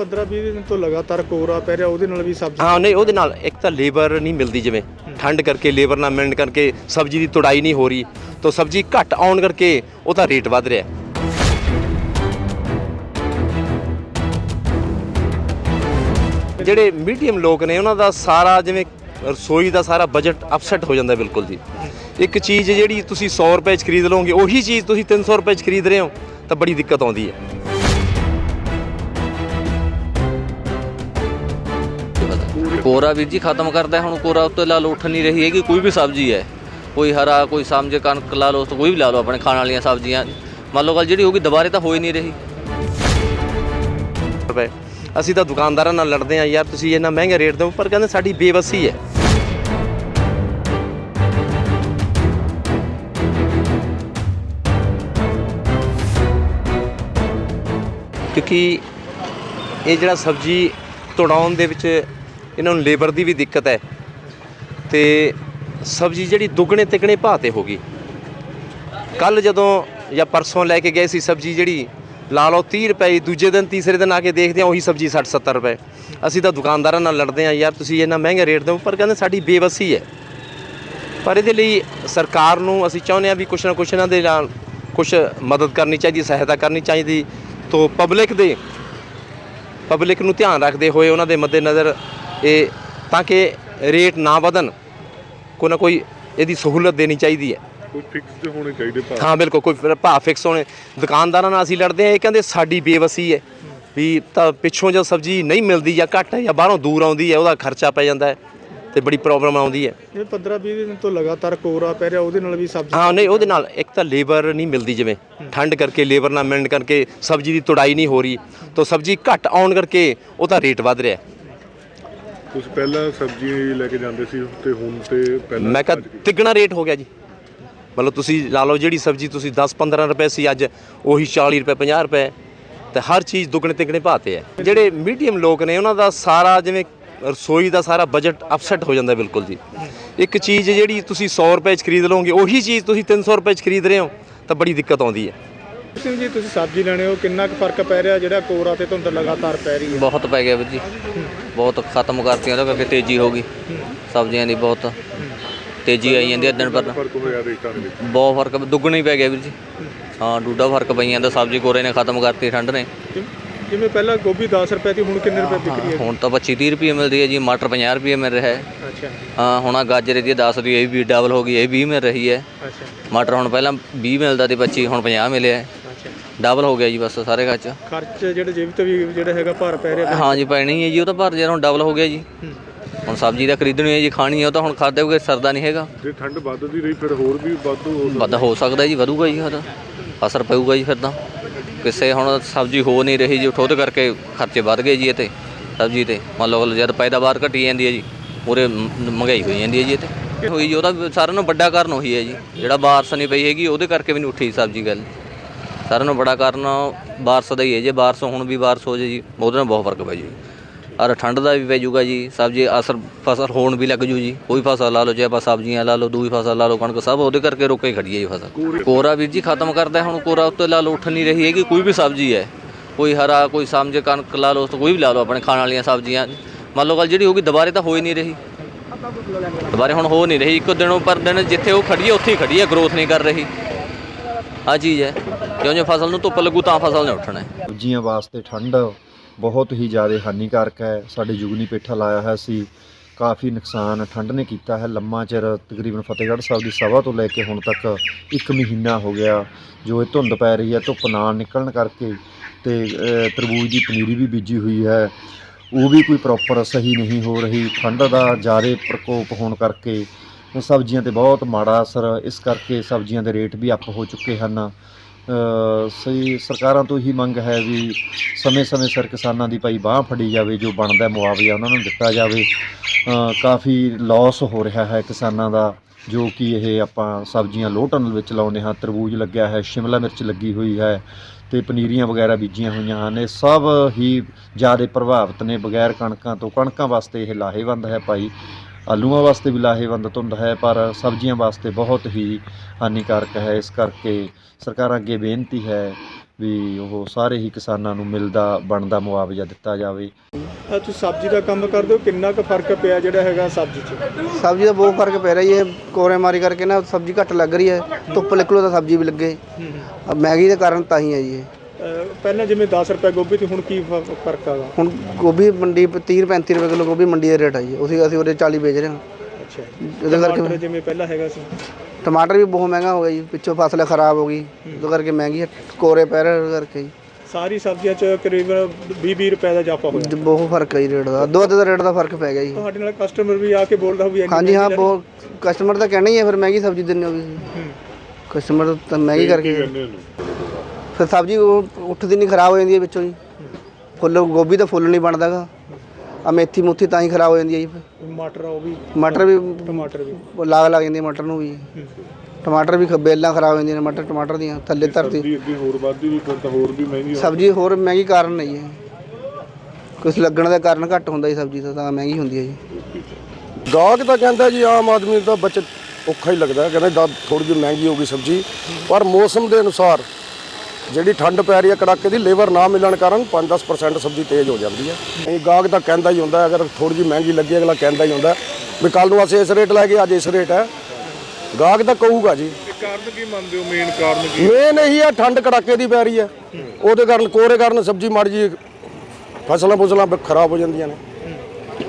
15 20 ਦਿਨ ਤੋਂ ਲਗਾਤਾਰ ਕੋਰਾ ਪੈ ਰਿਹਾ ਉਹਦੇ ਨਾਲ ਵੀ ਸਬਜ਼ੀ ਹਾਂ ਨਹੀਂ ਉਹਦੇ ਨਾਲ ਇੱਕ ਤਾਂ ਲੇਬਰ ਨਹੀਂ ਮਿਲਦੀ ਜਿਵੇਂ। ਠੰਡ ਕਰਕੇ ਲੇਬਰ ਨਾ ਮਿਲਣ ਕਰਕੇ ਸਬਜ਼ੀ ਦੀ ਤੁੜਾਈ ਨਹੀਂ ਹੋ ਰਹੀ। ਤਾਂ ਸਬਜ਼ੀ ਘੱਟ ਆਉਣ ਕਰਕੇ ਉਹਦਾ ਰੇਟ ਵੱਧ ਰਿਹਾ। ਜਿਹੜੇ ਮੀਡੀਅਮ ਲੋਕ ਨੇ ਉਹਨਾਂ ਦਾ ਸਾਰਾ ਜਿਵੇਂ ਰਸੋਈ ਦਾ ਸਾਰਾ ਬਜਟ ਅਪਸੈਟ ਹੋ ਜਾਂਦਾ ਬਿਲਕੁਲ ਜੀ। ਇੱਕ ਚੀਜ਼ ਜਿਹੜੀ ਤੁਸੀਂ 100 ਰੁਪਏ 'ਚ ਖਰੀਦ ਲਓਗੇ ਉਹੀ ਚੀਜ਼ ਤੁਸੀਂ 300 ਰੁਪਏ 'ਚ ਖਰੀਦ ਰਹੇ ਹੋ ਤਾਂ ਬੜੀ ਦਿੱਕਤ ਆਉਂਦੀ ਹੈ। ਕੋਰਾ ਵੀਰ ਜੀ ਖਤਮ ਕਰਦਾ ਹੁਣ ਕੋਰਾ ਉੱਤੇ ਲਾ ਲਓ ਉੱਠ ਨਹੀਂ ਰਹੀ ਹੈਗੀ ਕੋਈ ਵੀ ਸਬਜ਼ੀ ਹੈ। ਕੋਈ ਹਰਾ ਕੋਈ ਸਮਝੇ ਕਣਕ ਲਾ ਲਓ ਕੋਈ ਵੀ ਲਾ ਲਓ ਆਪਣੇ ਖਾਣ ਵਾਲੀਆਂ ਸਬਜ਼ੀਆਂ। ਮੰਨ ਲਓ ਗੱਲ ਜਿਹੜੀ ਹੋਗੀ ਦੁਬਾਰੇ ਤਾਂ ਹੋ ਹੀ ਨਹੀਂ ਰਹੀ। ਰੁਪਏ ਅਸੀਂ ਤਾਂ ਦੁਕਾਨਦਾਰਾਂ ਨਾਲ ਲੜਦੇ ਆ ਯਾਰ ਤੁਸੀਂ ਇੰਨਾ ਮਹਿੰਗਾ ਰੇਟ ਦਿਓ ਪਰ ਕਹਿੰਦੇ ਸਾਡੀ ਬੇਵਸੀ ਹੈ। ਕਿਉਂਕਿ ਇਹ ਜਿਹੜਾ ਸਬਜ਼ੀ ਤੁੜਾਉਣ ਦੇ ਵਿੱਚ ਇਹਨਾਂ ਨੂੰ ਲੇਬਰ ਦੀ ਵੀ ਦਿੱਕਤ ਹੈ। ਤੇ ਸਬਜ਼ੀ ਜਿਹੜੀ ਦੁੱਗਣੇ ਤਿੱਗਣੇ ਭਾਅ ਤੇ ਹੋ ਗਈ। ਕੱਲ ਜਦੋਂ ਜਾਂ ਪਰਸੋਂ ਲੈ ਕੇ ਗਏ ਸੀ ਸਬਜ਼ੀ ਜਿਹੜੀ, ਲਾ ਲਓ 30 ਰੁਪਏ, ਦੂਜੇ ਦਿਨ ਤੀਸਰੇ ਦਿਨ ਆ ਕੇ ਦੇਖਦੇ ਆ ਉਹੀ ਸਬਜ਼ੀ 60 70 ਰੁਪਏ। ਅਸੀਂ ਤਾਂ ਦੁਕਾਨਦਾਰਾਂ ਨਾਲ ਲੜਦੇ ਆ ਯਾਰ ਤੁਸੀਂ ਇੰਨਾ ਮਹਿੰਗਾ ਰੇਟ ਦਿਓ। ਪਰ ਕਹਿੰਦੇ ਸਾਡੀ ਬੇਵਸੀ ਹੈ। ਪਰ ਇਹਦੇ ਲਈ ਸਰਕਾਰ ਨੂੰ ਅਸੀਂ ਚਾਹੁੰਦੇ ਆ ਵੀ ਕੁਛ ਨਾ ਕੁਛ ਇਹਨਾਂ ਦੇ ਨਾਲ ਕੁਛ ਮਦਦ ਕਰਨੀ ਚਾਹੀਦੀ, ਸਹਾਇਤਾ ਕਰਨੀ ਚਾਹੀਦੀ। ਤੋਂ ਪਬਲਿਕ ਦੇ ਪਬਲਿਕ ਨੂੰ ਧਿਆਨ ਰੱਖਦੇ ਹੋਏ ਉਹਨਾਂ ਦੇ ਮੱਦੇਨਜ਼ਰ ਇਹ ਤਾਂ ਕਿ ਰੇਟ ਨਾ ਵਧਣ ਕੋਈ ਨਾ ਕੋਈ ਇਹਦੀ ਸਹੂਲਤ ਦੇਣੀ ਚਾਹੀਦੀ ਹੈ। ਕੋਈ ਫਿਕਸ ਹੋਣੇ ਚਾਹੀਦੇ ਭਾਅ? ਹਾਂ ਬਿਲਕੁਲ ਕੋਈ ਭਾਅ ਫਿਕਸ ਹੋਣੇ। ਦੁਕਾਨਦਾਰਾਂ ਨਾਲ ਅਸੀਂ ਲੜਦੇ ਆ ਇਹ ਕਹਿੰਦੇ ਸਾਡੀ ਬੇਵਸੀ ਹੈ ਵੀ ਤਾਂ ਪਿੱਛੋਂ ਜੋ ਸਬਜ਼ੀ ਨਹੀਂ ਮਿਲਦੀ ਜਾਂ ਘੱਟ ਹੈ ਜਾਂ ਬਾਹਰੋਂ ਦੂਰ ਆਉਂਦੀ ਹੈ ਉਹਦਾ ਖਰਚਾ ਪੈ ਜਾਂਦਾ ਹੈ ਤੇ ਬੜੀ ਪ੍ਰੋਬਲਮ ਆਉਂਦੀ ਹੈ। ਇਹ 15 20 ਦਿਨ ਤੋਂ ਲਗਾਤਾਰ ਕੋਰਾ ਪੈ ਰਿਹਾ ਉਹਦੇ ਨਾਲ ਵੀ ਸਬਜ਼ੀ ਹਾਂ ਨਹੀਂ ਉਹਦੇ ਨਾਲ ਇੱਕ ਤਾਂ ਲੇਬਰ ਨਹੀਂ ਮਿਲਦੀ ਜਿਵੇਂ। ਠੰਡ ਕਰਕੇ ਲੇਬਰ ਨਾ ਮਿਲਣ ਕਰਕੇ ਸਬਜ਼ੀ ਦੀ ਤੁੜਾਈ ਨਹੀਂ ਹੋ ਰਹੀ ਤਾਂ ਸਬਜ਼ੀ ਘੱਟ ਆਉਣ ਕਰਕੇ ਉਹਦਾ ਰੇਟ ਵੱਧ ਰਿਹਾ ਤੁਸੀਂ ਪਹਿਲਾਂ ਸਬਜ਼ੀ ਲੈ ਕੇ ਜਾਂਦੇ ਸੀ ਤੇ ਹੁਣ ਤੇ ਪਹਿਲਾਂ ਮੈਂ ਕਿਹਾ ਤਿੱਗਣਾ ਰੇਟ ਹੋ ਗਿਆ ਜੀ। ਮਤਲਬ ਤੁਸੀਂ ਲਾ ਲਓ ਜਿਹੜੀ ਸਬਜ਼ੀ ਤੁਸੀਂ 10 15 ਰੁਪਏ ਸੀ ਅੱਜ ਉਹੀ 40 ਰੁਪਏ 50 ਰੁਪਏ। ਤੇ ਹਰ ਚੀਜ਼ ਦੁੱਗਣੇ ਤਿੱਗਣੇ ਭਾਅ ਤੇ ਹੈ ਜਿਹੜੇ ਮੀਡੀਅਮ ਲੋਕ ਨੇ ਉਹਨਾਂ ਦਾ ਸਾਰਾ ਜਿਵੇਂ ਰਸੋਈ ਦਾ ਸਾਰਾ ਬਜਟ ਅਪਸੈਟ ਹੋ ਜਾਂਦਾ ਬਿਲਕੁਲ ਜੀ। ਇੱਕ ਚੀਜ਼ ਜਿਹੜੀ ਤੁਸੀਂ 100 ਰੁਪਏ 'ਚ ਖਰੀਦ ਲਓਗੇ ਉਹੀ ਚੀਜ਼ ਤੁਸੀਂ 300 ਰੁਪਏ 'ਚ ਖਰੀਦ ਰਹੇ ਹੋ ਤਾਂ ਬੜੀ ਦਿੱਕਤ ਆਉਂਦੀ ਹੈ। ਸਿੰਘ ਜੀ ਤੁਸੀਂ ਸਬਜ਼ੀ ਲੈਣੇ ਹੋ ਕਿੰਨਾ ਕੁ ਫ਼ਰਕ ਪੈ ਰਿਹਾ ਜਿਹੜਾ ਕੋਰਾ ਤੇ ਧੁੰਦ ਲਗਾਤਾਰ ਪੈ ਰਹੀ ਹੈ? ਬਹੁਤ ਪੈ ਗਿਆ ਵੀਰ ਜੀ। ਬਹੁਤ ਖਤਮ ਕਰਤੀਆਂ ਉਹਦੇ ਕਰਕੇ ਤੇਜ਼ੀ ਹੋ ਗਈ। ਸਬਜ਼ੀਆਂ ਦੀ ਬਹੁਤ ਤੇਜ਼ੀ ਆਈ ਜਾਂਦੀ ਹੈ ਦਿਨ ਪਰ ਦਿਨ। ਫ਼ਰਕ ਹੋਇਆ ਰੇਟਾਂ ਦੇ ਵਿੱਚ। ਬਹੁਤ ਫ਼ਰਕ ਦੁੱਗਣਾ ਹੀ ਪੈ ਗਿਆ ਵੀਰ ਜੀ। ਹਾਂ ਡੂਡਾ ਫ਼ਰਕ ਪਈ ਜਾਂਦਾ ਸਬਜ਼ੀ ਕੋਰੇ ਨੇ ਖਤਮ ਕਰਤੀ ਠੰਡ ਨੇ। ਜਿਵੇਂ ਪਹਿਲਾਂ ਗੋਭੀ 10 ਰੁਪਏ ਦੀ ਹੁਣ ਕਿੰਨੇ ਰੁਪਏ ਵਿਕ ਰਹੀ ਹੈ? ਹੁਣ ਤਾਂ 25 30 ਰੁਪਏ ਮਿਲਦੀ ਹੈ ਜੀ ਮਟਰ 50 ਰੁਪਏ ਮਿਲ ਰਿਹਾ ਹੈ। ਅੱਛਾ। ਹਾਂ ਹੁਣ ਆ ਗਾਜਰ ਦੀ 10 ਦੀ ਇਹ ਵੀ ਡਬਲ ਹੋ ਗਈ ਇਹ 20 ਮਿਲ ਰਹੀ ਹੈ। ਅੱਛਾ। ਮਟਰ ਹੁਣ ਪਹਿਲਾਂ 20 ਮਿਲਦਾ ਤੇ 25 ਹੁਣ 50 ਮਿਲਿਆ ਹੈ। ਡਬਲ ਹੋ ਗਿਆ ਜੀ ਬਸ ਸਾਰੇ ਕੱਚ ਖਰਚ ਜਿਹੜੇ ਜੇਬ ਤੇ ਵੀ ਜਿਹੜਾ ਹੈਗਾ ਭਾਰ ਪੈ ਰਿਹਾ। ਹਾਂ ਜੀ ਪੈਣੀ ਹੈ ਜੀ ਉਹ ਤਾਂ ਭਰ ਜਿਹੜਾ ਹੁਣ ਡਬਲ ਹੋ ਗਿਆ ਜੀ। ਹੁਣ ਸਬਜ਼ੀ ਤਾਂ ਖਰੀਦਣੀ ਹੈ ਜੀ ਖਾਣੀ ਹੈ ਉਹ ਤਾਂ ਹੁਣ ਖਾਦੇ ਹੋਗੇ ਸਰਦਾ ਨਹੀਂ ਹੈਗਾ। ਜੇ ਠੰਡ ਵੱਧਦੀ ਰਹੀ ਫਿਰ ਹੋਰ ਵੀ ਵਾਧੂ ਹੋ ਵਾਧਾ ਹੋ ਸਕਦਾ ਜੀ ਵਧੂਗਾ ਜੀ ਉਹਦਾ ਅਸਰ ਪਊਗਾ ਜੀ ਫਿਰ ਤਾਂ। ਕਿਸੇ ਹੁਣ ਸਬਜ਼ੀ ਹੋ ਨਹੀਂ ਰਹੀ ਜੀ ਉਹਦੇ ਕਰਕੇ ਖਰਚੇ ਵੱਧ ਗਏ ਜੀ ਇਹ ਤੇ ਸਬਜ਼ੀ ਤੇ। ਮੰਨ ਲਓ ਜਦ ਪੈਦਾਵਾਰ ਘਟੀ ਜਾਂਦੀ ਹੈ ਜੀ ਪੂਰੇ ਮਹਿੰਗਾਈ ਹੋਈ ਜਾਂਦੀ ਹੈ ਜੀ ਇਹ ਤੇ ਹੋਈ ਜੀ ਉਹਦਾ ਸਾਰਿਆਂ ਨੂੰ ਵੱਡਾ ਕਾਰਨ ਉਹੀ ਹੈ ਜੀ। ਜਿਹੜਾ ਬਾਰਸ ਨਹੀਂ ਪਈ ਹੈਗੀ ਉਹਦੇ ਕਰਕੇ ਵੀ ਨਹੀਂ ਉੱਠੀ ਸਬਜ਼ੀ ਗੱਲ। ਸਾਰਿਆਂ ਨੂੰ ਬੜਾ ਕਾਰਨ ਬਾਰਿਸ਼ ਦਾ ਹੀ ਹੈ ਜੇ, ਬਾਰਿਸ਼ ਹੁਣ ਵੀ ਬਾਰਿਸ਼ ਹੋ ਜੇ ਜੀ, ਉਹਦੇ ਨਾਲ ਬਹੁਤ ਫ਼ਰਕ ਪੈ ਜੂ ਔਰ ਠੰਡ ਦਾ ਵੀ ਪੈ ਜੂਗਾ ਜੀ ਸਬਜ਼ੀ ਅਸਰ ਫਸਲ ਹੋਣ ਵੀ ਲੱਗ ਜੂ ਜੀ, ਕੋਈ ਫਸਲ ਲਾ ਲਓ ਜੇ ਆਪਾਂ ਸਬਜ਼ੀਆਂ ਲਾ ਲਓ, ਦੂਈ ਫਸਲ ਲਾ ਲਓ, ਕਣਕ, ਸਭ ਉਹਦੇ ਕਰਕੇ ਰੁਕੇ ਖੜੀ ਹੈ ਜੀ ਫਸਲ। ਕੋਰਾ ਵੀਰ ਜੀ ਖਤਮ ਕਰਦਾ ਹੁਣ, ਕੋਰਾ ਉੱਤੇ ਲਾ ਲਓ, ਉੱਠ ਨਹੀਂ ਰਹੀ ਹੈਗੀ, ਕੋਈ ਵੀ ਸਬਜ਼ੀ ਹੈ, ਕੋਈ ਹਰਾ, ਕੋਈ ਸਮਝ ਕਣਕ ਲਾ ਲਓ ਕੋਈ ਵੀ ਲਾ ਲਓ, ਆਪਣੇ ਖਾਣ ਵਾਲੀਆਂ ਸਬਜ਼ੀਆਂ। ਮੰਨ ਲਓ ਗੱਲ ਜਿਹੜੀ ਹੋਗੀ ਦੁਬਾਰੇ ਤਾਂ ਹੋ ਹੀ ਨਹੀਂ ਰਹੀ। ਦੁਬਾਰੇ ਹੁਣ ਹੋ ਨਹੀਂ ਰਹੀ, ਇੱਕੋ ਦਿਨੋਂ ਪਰ ਦਿਨ ਜਿੱਥੇ ਉਹ ਖੜੀ ਹੈ, ਉੱਥੇ ਹੀ ਖੜੀ ਹੈ ਗਰੋਥ ਨਹੀਂ ਕਰ ਰਹੀ। ਆ ਚੀਜ਼ ਹੈ। ਕਿਉਂ ਜੇ ਫਸਲ ਨੂੰ ਧੁੱਪ ਲੱਗੂ ਤਾਂ ਫਸਲ ਨੇ ਉੱਠਣਾ। ਹੈ ਸਬਜ਼ੀਆਂ ਵਾਸਤੇ ਠੰਡ ਬਹੁਤ ਹੀ ਜ਼ਿਆਦਾ ਹਾਨੀਕਾਰਕ ਹੈ। ਸਾਡੇ ਜੁਗਨੀ ਪੇਠਾ ਲਾਇਆ ਹੋਇਆ ਸੀ। ਕਾਫੀ ਨੁਕਸਾਨ ਠੰਡ ਨੇ ਕੀਤਾ ਹੈ। ਲੰਮਾ ਚਿਰ ਤਕਰੀਬਨ ਫਤਿਹਗੜ੍ਹ ਸਾਹਿਬ ਦੀ ਸਭਾ ਤੋਂ ਲੈ ਕੇ ਹੁਣ ਤੱਕ ਇੱਕ ਮਹੀਨਾ ਹੋ ਗਿਆ। ਜੋ ਇਹ ਧੁੰਦ ਪੈ ਰਹੀ ਹੈ, ਧੁੱਪ ਨਾ ਨਿਕਲਣ ਕਰਕੇ ਤੇ ਤਰਬੂਜ ਦੀ ਪਨੀਰੀ ਵੀ ਬੀਜੀ ਹੋਈ ਹੈ। ਉਹ ਵੀ ਕੋਈ ਪ੍ਰੋਪਰ ਸਹੀ ਨਹੀਂ ਹੋ ਰਹੀ। ਠੰਡ ਦਾ ਜ਼ਿਆਦਾ ਪ੍ਰਕੋਪ ਹੋਣ ਕਰਕੇ ਸਬਜ਼ੀਆਂ ਤੇ ਬਹੁਤ ਮਾੜਾ ਅਸਰ। ਇਸ ਕਰਕੇ ਸਬਜ਼ੀਆਂ ਦੇ ਰੇਟ ਵੀ ਅੱਪ ਹੋ ਚੁੱਕੇ ਹਨ। ਸਹੀ ਸਰਕਾਰਾਂ ਤੋਂ ਹੀ ਮੰਗ ਹੈ ਵੀ ਸਮੇਂ-ਸਮੇਂ ਸਿਰ ਕਿਸਾਨਾਂ ਦੀ ਭਾਈ ਬਾਹ ਫੜੀ ਜਾਵੇ, ਜੋ ਬਣਦਾ ਮੁਆਵਜ਼ਾ ਉਹਨਾਂ ਨੂੰ ਦਿੱਤਾ ਜਾਵੇ। ਕਾਫੀ ਲਾਸ ਹੋ ਰਿਹਾ ਹੈ ਕਿਸਾਨਾਂ ਦਾ, ਜੋ ਕਿ ਇਹ ਆਪਾਂ ਸਬਜ਼ੀਆਂ ਲੋਹ ਟਨਲ ਵਿੱਚ ਲਾਉਂਦੇ ਹਾਂ, ਤਰਬੂਜ ਲੱਗਿਆ ਹੈ, ਸ਼ਿਮਲਾ ਮਿਰਚ ਲੱਗੀ ਹੋਈ ਹੈ ਤੇ ਪਨੀਰੀਆਂ ਵਗੈਰਾ ਬੀਜੀਆਂ ਹੋਈਆਂ ਹਨ। ਇਹ ਸਭ ਹੀ ਜ਼ਿਆਦਾ ਪ੍ਰਭਾਵਿਤ ਨੇ, ਬਗੈਰ ਕਣਕਾਂ ਤੋਂ। ਕਣਕਾਂ ਵਾਸਤੇ ਇਹ ਲਾਹੇਵੰਦ ਹੈ ਭਾਈ। ਆਲੂਆਂ ਵਾਸਤੇ ਵੀ ਲਾਹੇਵੰਦ ਧੁੰਦ ਹੈ ਪਰ ਸਬਜ਼ੀਆਂ ਵਾਸਤੇ ਬਹੁਤ ਹੀ ਹਾਨੀਕਾਰਕ ਹੈ। ਇਸ ਕਰਕੇ ਸਰਕਾਰਾਂ ਅੱਗੇ ਬੇਨਤੀ ਹੈ ਵੀ ਉਹ ਸਾਰੇ ਹੀ ਕਿਸਾਨਾਂ ਨੂੰ ਮਿਲਦਾ ਬਣਦਾ ਮੁਆਵਜ਼ਾ ਦਿੱਤਾ ਜਾਵੇ। ਤੁਸੀਂ ਸਬਜ਼ੀ ਦਾ ਕੰਮ ਕਰਦੇ ਹੋ ਕਿੰਨਾ ਕੁ ਫ਼ਰਕ ਪਿਆ ਜਿਹੜਾ ਹੈਗਾ ਸਬਜ਼ੀ 'ਚ? ਸਬਜ਼ੀ ਦਾ ਬਹੁਤ ਫ਼ਰਕ ਪੈ ਰਿਹਾ ਜੀ ਇਹ ਕੋਰੇ ਮਾਰੀ ਕਰਕੇ ਨਾ ਸਬਜ਼ੀ ਘੱਟ ਲੱਗ ਰਹੀ ਹੈ ਧੁੱਪ ਨਿਕਲੋ ਤਾਂ ਸਬਜ਼ੀ ਵੀ ਲੱਗੇ। ਮੈਗੀ ਦੇ ਕਾਰਨ ਤਾਂ ਹੀ ਹੈ ਜੀ ਇਹ। ਅਹ ਪਹਿਲਾਂ ਜਿਵੇਂ 10 ਰੁਪਏ ਗੋਭੀ ਤੇ ਹੁਣ ਕੀ ਫ- ਫ਼ਰਕ ਆਗਾ ਹੁਣ ਗੋਭੀ ਮੰਡੀ 30 35 ਰੁਪਏ ਕਿਲੋ ਗੋਭੀ ਮੰਡੀ ਦਾ ਰੇਟ ਹੈ ਜੀ। ਉਸੇ ਅਸੀਂ ਉਹਦੇ 40 ਵੇਚ ਰਹੇ ਹਾਂ। ਅੱਛਾ ਉਹਦੇ ਟਮਾਟਰ ਕਰਕੇ ਜਿਵੇਂ ਪਹਿਲਾਂ ਹੈਗਾ ਸੀ। ਟਮਾਟਰ ਵੀ ਬਹੁਤ ਮਹਿੰਗਾ ਹੋ ਗਿਆ ਜੀ। ਪਿੱਛੋਂ ਫਸਲ ਖਰਾਬ ਹੋ ਗਈ। ਉਹਦੇ ਕਰਕੇ ਮਹਿੰਗੀ ਹੈ ਕੋਰੇ ਪੈ ਰਹੇ ਉਹਦੇ ਕਰਕੇ ਜੀ। ਸਾਰੀ ਸਬਜ਼ੀਆਂ 'ਚ ਕਰੀਬਨ 20-20 ਰੁਪਏ ਦਾ ਇਜ਼ਾਫਾ ਹੋਇਆ। ਜ- ਬਹੁਤ ਫ਼ਰਕ ਹੈ ਜੀ ਰੇਟ ਦਾ। ਦੁੱਧ ਦਾ ਰੇਟ ਦਾ ਫ਼ਰਕ ਪੈ ਗਿਆ ਜੀ। ਤੁਹਾਡੇ ਨਾਲ ਕਸਟਮਰ ਵੀ ਆ ਕੇ ਬੋਲਦਾ ਵੀ ਇੰਨੀ ਹਾਂਜੀ ਹਾਂ ਮਹਿੰਗੀ ਬਹੁਤ। ਕਸਟਮਰ ਤਾਂ ਕਹਿਣਾ ਹੀ ਹੈ ਫਿਰ ਮਹਿੰਗੀ ਸਬਜ਼ੀ ਦਿੰਦੇ ਹੋ ਵੀ ਕਸਟਮਰ ਤਾਂ ਮਹਿੰਗੀ ਕਰਕੇ ਫਿਰ ਸਬਜ਼ੀ ਉਹ ਉੱਠਦੀ ਨਹੀਂ ਖਰਾਬ ਹੋ ਜਾਂਦੀ ਹੈ ਵਿੱਚੋਂ ਜੀ। ਫੁੱਲ ਗੋਭੀ ਤਾਂ ਫੁੱਲ ਨਹੀਂ ਬਣਦਾਗਾ ਆ ਮੇਥੀ ਮੁੱਥੀ ਤਾਂ ਹੀ ਖਰਾਬ ਹੋ ਜਾਂਦੀ ਹੈ ਜੀ ਫਿਰ। ਮਟਰ ਉਹ ਵੀ ਮਟਰ ਵੀ ਟਮਾਟਰ ਵੀ। ਉਹ ਲਾਗ ਲੱਗ ਜਾਂਦੀ ਹੈ ਮਟਰ ਨੂੰ ਵੀ। ਟਮਾਟਰ ਵੀ ਖ- ਬੇਲਾਂ ਖਰਾਬ ਹੋ ਜਾਂਦੀਆਂ ਨੇ ਮਟਰ ਟਮਾਟਰ ਦੀਆਂ ਥੱਲੇ ਧਰਤੀ। ਸਬਜ਼ੀ ਅੱਗੇ ਹੋਰ ਵੱਧਦੀ ਵੀ ਫਿਰ ਤਾਂ ਹੋਰ ਵੀ ਮਹਿੰਗੀ ਹੋ ਸਬਜ਼ੀ ਹੋਰ ਮਹਿੰਗੀ ਕਾਰਨ ਨਹੀਂ ਹੈ। ਕੁਛ ਲੱਗਣ ਦਾ ਕਾਰਨ ਘੱਟ ਹੁੰਦਾ ਜੀ ਸਬਜ਼ੀ ਦਾ ਤਾਂ ਮਹਿੰਗੀ ਹੁੰਦੀ ਹੈ ਜੀ। ਗਾਹਕ ਤਾਂ ਕਹਿੰਦਾ ਜੀ ਆਮ ਆਦਮੀ ਤਾਂ ਬਚਤ ਔਖਾ ਹੀ ਲੱਗਦਾ ਹੈ। ਕਹਿੰਦਾ ਦਾ ਥੋੜੀ ਜਿਹੀ ਮਹਿੰਗੀ ਹੋ ਗਈ ਸਬਜ਼ੀ ਪਰ ਮੌਸਮ ਦੇ ਅਨੁਸਾਰ ਜਿਹੜੀ ਠੰਡ ਪੈ ਰਹੀ ਹੈ ਕੜਾਕੇ ਦੀ ਲੇਬਰ ਨਾ ਮਿਲਣ ਕਾਰਨ 5-10% ਸਬਜ਼ੀ ਤੇਜ਼ ਹੋ ਜਾਂਦੀ ਹੈ। ਇਹ ਗਾਹਕ ਤਾਂ ਕਹਿੰਦਾ ਹੀ ਹੁੰਦਾ ਅਗਰ ਥੋੜੀ ਜਿਹੀ ਮਹਿੰਗੀ ਲੱਗੀ ਅਗਲਾ ਕਹਿੰਦਾ ਹੀ ਹੁੰਦਾ ਵੀ ਕੱਲ ਨੂੰ ਅਸੀਂ ਇਸ ਰੇਟ ਲੈ ਕੇ ਅੱਜ ਇਸ ਰੇਟ ਹੈ। ਗਾਹਕ ਤਾਂ ਕਹੂਗਾ ਜੀ। ਕਾਰਨ ਕੀ ਮੰਨਦੇ ਹੋ? ਮੇਨ ਕਾਰਨ ਕੀ ਮੇਨ ਇਹੀ ਹੈ ਠੰਡ ਕੜਾਕੇ ਦੀ ਪੈ ਰਹੀ ਹੈ। ਉਹਦੇ ਕਾਰਨ ਕੋਰੇ ਕਾਰਨ ਸਬਜ਼ੀ ਮਾੜੀ ਜੀ ਫਸਲਾਂ ਫੁਸਲਾਂ ਖਰਾਬ ਹੋ ਜਾਂਦੀਆਂ ਨੇ।